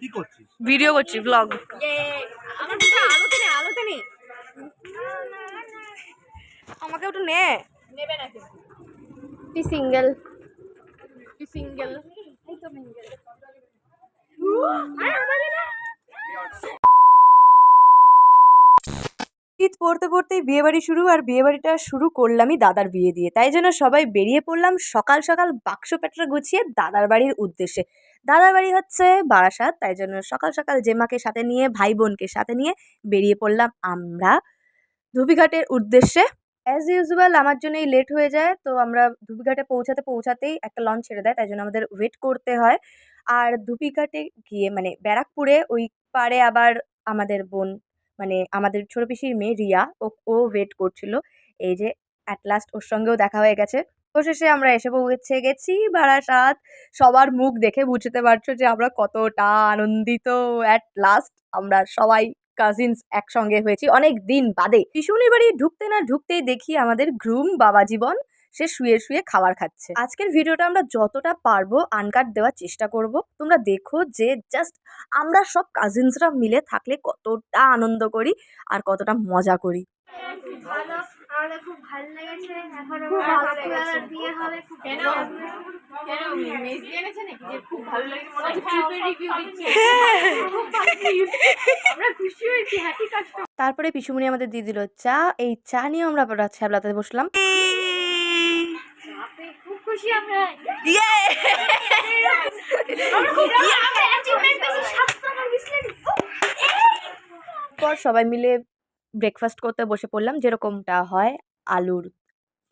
কি করছিস? ভিডিও করছি ব্লগ নে আমাকে একটু নে। নেবে না তুই সিঙ্গেল তুই সিঙ্গেল শীত পড়তে পড়তেই বিয়ে বাড়ি শুরু আর বিয়ে বাড়িটা শুরু করলামই দাদার বিয়ে দিয়ে। তাই জন্য সবাই বেরিয়ে পড়লাম সকাল সকাল বাক্স প্যাটরা গুছিয়ে দাদার বাড়ির উদ্দেশ্যে। দাদার বাড়ি হচ্ছে বারাসাত, তাই জন্য সকাল সকাল জেমাকে সাথে নিয়ে ভাই বোনকে সাথে নিয়ে বেরিয়ে পড়লাম আমরা ধুবিঘাটের উদ্দেশ্যে। অ্যাজ ইউজুয়াল আমার জন্যই লেট হয়ে যায়, তো আমরা ধুবিঘাটে পৌঁছাতে পৌঁছাতেই একটা লঞ্চ ছেড়ে দেয়, তাই জন্য আমাদের ওয়েট করতে হয়। আর ধুবিঘাটে গিয়ে মানে ব্যারাকপুরে ওই পারে আবার আমাদের বোন মানে আমাদের ছোট পিসির মেয়ে রিয়া, ও ও ওয়েট করছিল। এই যে অ্যাট লাস্ট ওর সঙ্গেও দেখা হয়ে গেছে। অবশেষে আমরা এসে পৌঁছে গেছি বারাসাত। সবার মুখ দেখে বুঝতে পারছ যে আমরা কতটা আনন্দিত। অ্যাট লাস্ট আমরা সবাই কাজিনস একসঙ্গে হয়েছি অনেক দিন বাদে। পিসুনির বাড়ি ঢুকতে না ঢুকতেই দেখি আমাদের গ্রুম বাবা জীবন, সে শুয়ে শুয়ে খাবার খাচ্ছে। আজকের ভিডিওটা আমরা যতটা পারব আনকাট দেওয়ার চেষ্টা করব। তোমরা দেখো যে জাস্ট আমরা সব কাজিনসরা মিলে থাকলে কতটা আনন্দ করি আর কতটা মজা করি। আমাদের খুব ভালো লেগেছে। এখন খুব ভালো আমার লেগেছে। বিয়ে হবে খুব কেন? কেন? মেসি এনেছে নাকি যে খুব ভালো লেগেছে মনে হচ্ছে ট্রিপের রিভিউ দিচ্ছে। আমরা খুশি হয়েছি হ্যাপি কাস্টমার তারপরে পিসুমণি আমাদের দিয়ে দিল চা। এই চা নিয়ে আমরা আবার ছ্যাবলাতে বসলাম। খুব খুশি আমরা। পর সবাই মিলে ব্রেকফাস্ট করতে বসে পড়লাম। যেরকমটা হয় আলুর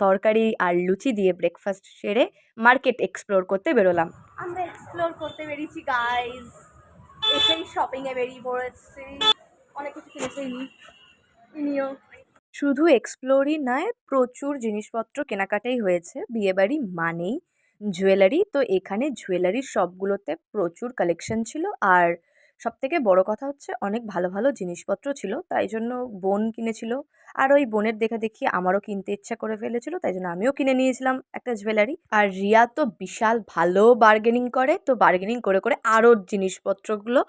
তরকারি আর লুচি দিয়ে ব্রেকফাস্ট সেরে মার্কেট এক্সপ্লোর করতে বেরোলাম। আমরা এক্সপ্লোর করতে বেরিয়েছি গাইজ এসেই শপিং এ বেরিয়ে পড়েছি। অনেক কিছু কিনেছি ইনিও। শুধু এক্সপ্লোরই নয় প্রচুর জিনিসপত্র কেনাকাটাই হয়েছে। বিয়েবাড়ি মানেই জুয়েলারি তো এখানে জুয়েলারির সবগুলোতে প্রচুর কালেকশন ছিল। আর সব থেকে বড় কথা হচ্ছে অনেক ভালো ভালো জিনিসপত্র ছিল, তাই জন্য বোন কিনেছিল। আর ওই বোনের দেখা দেখি আমারও কিনতে ইচ্ছা করে ফেলেছিল, তাই জন্য আমিও কিনে নিয়েছিলাম একটা জুয়েলারি। আর রিয়া তো বিশাল ভালো বার্গেনিং করে, তো বার্গেনিং করে করে আরও জিনিসপত্রগুলো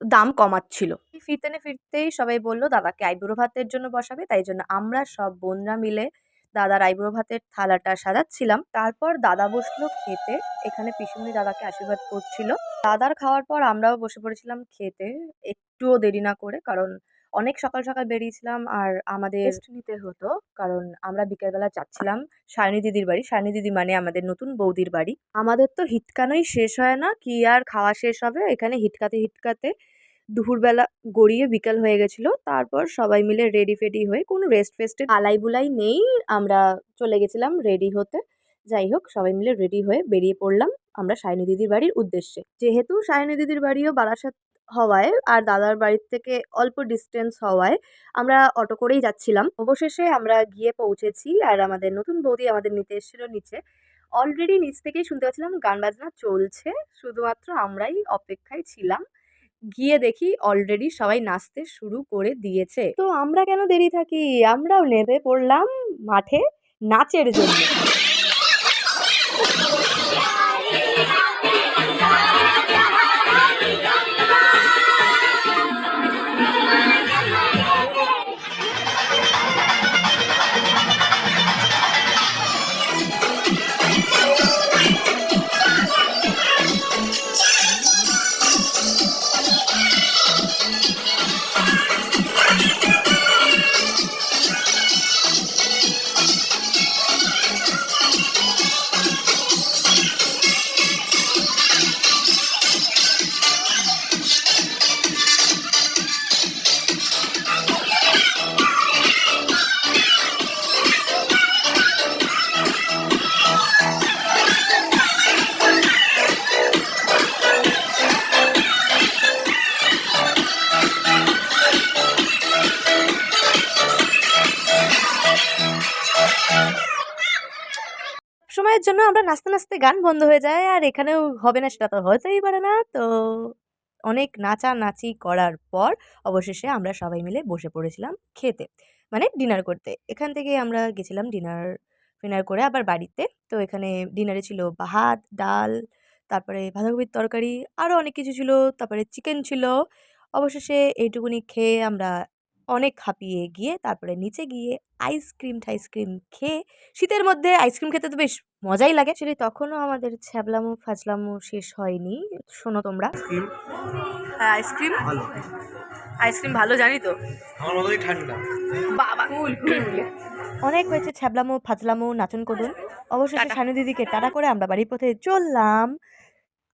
দাম কমাচ্ছিল। ফিরতে না ফিরতেই সবাই বলল, দাদাকে আইবুড়ো ভাতের জন্য বসাবে, তাই জন্য আমরা সব বোনরা মিলে দাদার আইবুড়ো ভাতের থালাটা সাজাচ্ছিলাম। তারপর দাদা বসল খেতে। এখানে পিসুমনি দাদাকে আশীর্বাদ করছিল। দাদার খাওয়ার পর আমরাও বসে পড়েছিলাম খেতে। একটুও দেরি না করে কারণ অনেক সকাল সকাল বেরিয়েছিলাম আর আমাদের রেস্ট নিতে হতো। কারণ আমরা বিকেলবেলা যাচ্ছিলাম সায়নী দিদির বাড়ি। সায়নী দিদি মানে আমাদের নতুন বৌদির বাড়ি। আমাদের তো হিটকানোই শেষ হয় না। কি আর খাওয়া শেষ হবে? এখানে হিটকাতে হিটকাতে দুপুরবেলা গড়িয়ে বিকাল হয়ে গেছিল। তারপর সবাই মিলে রেডি ফেডি হয়ে কোনো রেস্ট ফেস্টে আলাই বুলাই নেই। আমরা চলে গেছিলাম রেডি হতে। যাই হোক, সবাই মিলে রেডি হয়ে বেরিয়ে পড়লাম আমরা সায়নী দিদির বাড়ির উদ্দেশ্যে। যেহেতু সায়নী দিদির বাড়িও বারাসাত হওয়ায় আর দাদার বাড়ির থেকে অল্প ডিস্টেন্স হওয়ায় আমরা অটো করেই যাচ্ছিলাম। অবশেষে আমরা গিয়ে পৌঁছেছি আর আমাদের নতুন বৌদি আমাদের নিতে এসেছিল নিচে। অলরেডি নিচ থেকেই শুনতে পাচ্ছিলাম গান বাজনা চলছে। শুধুমাত্র আমরাই অপেক্ষায় ছিলাম। গিয়ে দেখি অলরেডি সবাই নাচতে শুরু করে দিয়েছে। তো আমরা কেন দেরি থাকি? আমরাও নেমে পড়লাম মাঠে নাচের জন্য। সময়ের জন্য আমরা নাচতে নাচতে গান বন্ধ হয়ে যায়, আর এখানেও হবে না, সেটা তো হতেই পারে না। তো অনেক নাচানাচি করার পর অবশেষে আমরা সবাই মিলে বসে পড়েছিলাম খেতে মানে ডিনার করতে। এখান থেকে আমরা গেছিলাম ডিনার ফিনার করে আবার বাড়িতে। তো এখানে ডিনারে ছিল ভাত, ডাল, তারপরে বাঁধাকপির তরকারি আরও অনেক কিছু ছিল, তারপরে চিকেন ছিল। অবশেষে এইটুকুনি খেয়ে আমরা অনেক হাঁপিয়ে গিয়ে তারপরে নিচে গিয়ে আইসক্রিম টাইসক্রিম খেয়ে শীতের মধ্যে আইসক্রিম খেতে তো বেশ মজাই লাগে। আসলে তখনও আমাদের ছ্যাবলামো ফাজলামো শেষ হয়নি। শোনো তোমরা। আইসক্রিম হ্যাঁ আইসক্রিম ভালো। আইসক্রিম ভালো জানি তো। আমার মতোই ঠান্ডা। বাবা কুল কুল অনেক হয়েছে ছ্যাবলামো ফাজলামো নাচন করুন অবশেষে সানু দিদিকে টাটা করে আমরা বাড়ির পথে চললাম।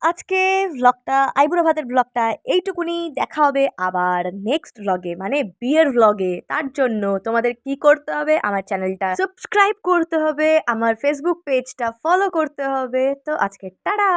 আজকে ব্লগটা আইবুড়ো ভাতের ব্লগটা এইটুকুনি। দেখা হবে আবার নেক্সট ব্লগে মানে বিয়ের ব্লগে তার জন্য তোমাদের কি করতে হবে? আমার চ্যানেলটা সাবস্ক্রাইব করতে হবে। আমার ফেসবুক পেজটা ফলো করতে হবে। তো আজকে টাটা!